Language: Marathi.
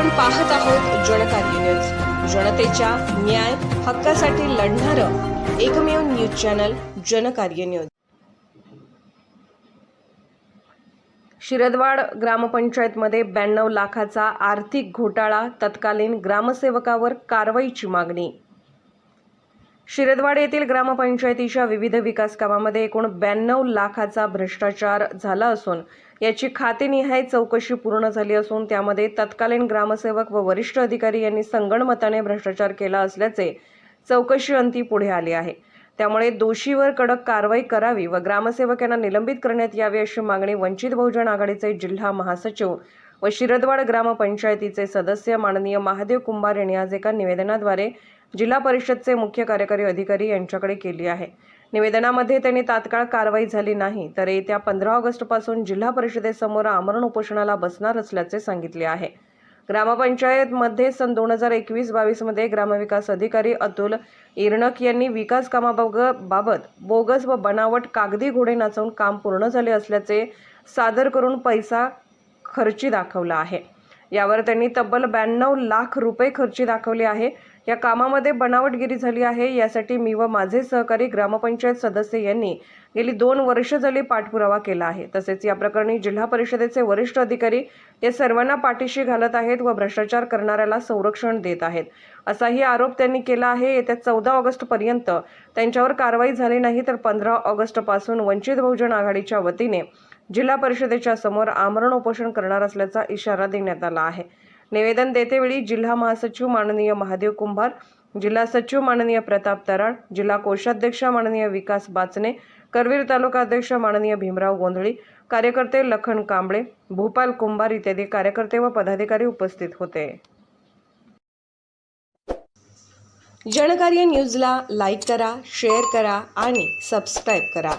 आपण पाहत आहोत जनकार्य न्यूज. जनतेच्या न्याय हक्कासाठी लढणारं एकमेव news channel Janakarya news. Shiradwad ग्रामपंचायतमध्ये ब्याण्णव लाखाचा आर्थिक घोटाळा तत्कालीन ग्रामसेवकावर कारवाईची मागणी. शिरदवाड येथील ग्रामपंचायतीच्या विविध विकास कामामध्ये एकूण ब्याण्णव लाखाचा भ्रष्टाचार झाला असून याची खातेनिहाय चौकशी पूर्ण झाली असून त्यामध्ये तत्कालीन ग्रामसेवक व वरिष्ठ अधिकारी यांनी संगणमताने भ्रष्टाचार केला असल्याचे चौकशी अंती पुढे आली आहे. त्यामुळे दोषीवर कडक कारवाई करावी व ग्रामसेवक यांना निलंबित करण्यात यावी अशी मागणी वंचित बहुजन आघाडीचे जिल्हा महासचिव व शिरदवाड ग्रामपंचायतीचे सदस्य माननीय महादेव कुंभार यांनी आज एका निवेदनाद्वारे जिल्हा परिषदचे मुख्य कार्यकारी अधिकारी यांच्याकडे केली आहे. निवेदनामध्ये त्यांनी तात्काळ कारवाई झाली नाही तर येत्या पंधरा ऑगस्टपासून जिल्हा परिषदेसमोर आमरण उपोषणाला बसणार असल्याचे सांगितले आहे. ग्रामपंचायतमध्ये सन दोन हजार एकवीस बावीसमध्ये ग्रामविकास अधिकारी अतुल इरणक यांनी विकास कामाबाबत बोगस व बनावट कागदी घोडे नाचवून काम पूर्ण झाले असल्याचे सादर करून पैसा खर्ची दाखवला आहे. यावर त्यांनी तब्बल ब्याण्णव लाख रुपये खर्ची दाखवली आहे. या कामामध्ये बनावटगिरी झाली आहे. यासाठी मी व माझे सहकारी ग्रामपंचायत सदस्य यांनी गेली दोन वर्ष झाली पाठपुरावा केला आहे तसेच या प्रकरणी जिल्हा परिषदेचे वरिष्ठ अधिकारी या सर्वांना पाठीशी घालत आहेत व भ्रष्टाचार करणाऱ्याला संरक्षण देत आहेत. असाही आरोप त्यांनी केला आहे. येत्या चौदा ऑगस्टपर्यंत त्यांच्यावर कारवाई झाली नाही तर पंधरा ऑगस्टपासून वंचित बहुजन आघाडीच्या वतीने जिल्हा परिषदेच्या समोर आमरण उपोषण करणार असल्याचा इशारा देण्यात आला आहे. निवेदन देतेवेळी जिल्हा महासचिव माननीय महादेव कुंभार जिल्हा सचिव माननीय प्रताप तराळ जिल्हा कोषाध्यक्ष माननीय विकास बाचने करवीर तालुका अध्यक्ष माननीय भीमराव गोंधळी कार्यकर्ते लखन कांबळे भूपाल कुंभार इत्यादी कार्यकर्ते व पदाधिकारी उपस्थित होते. जनकार्य न्यूजला लाईक करा शेअर करा आणि सबस्क्राईब करा.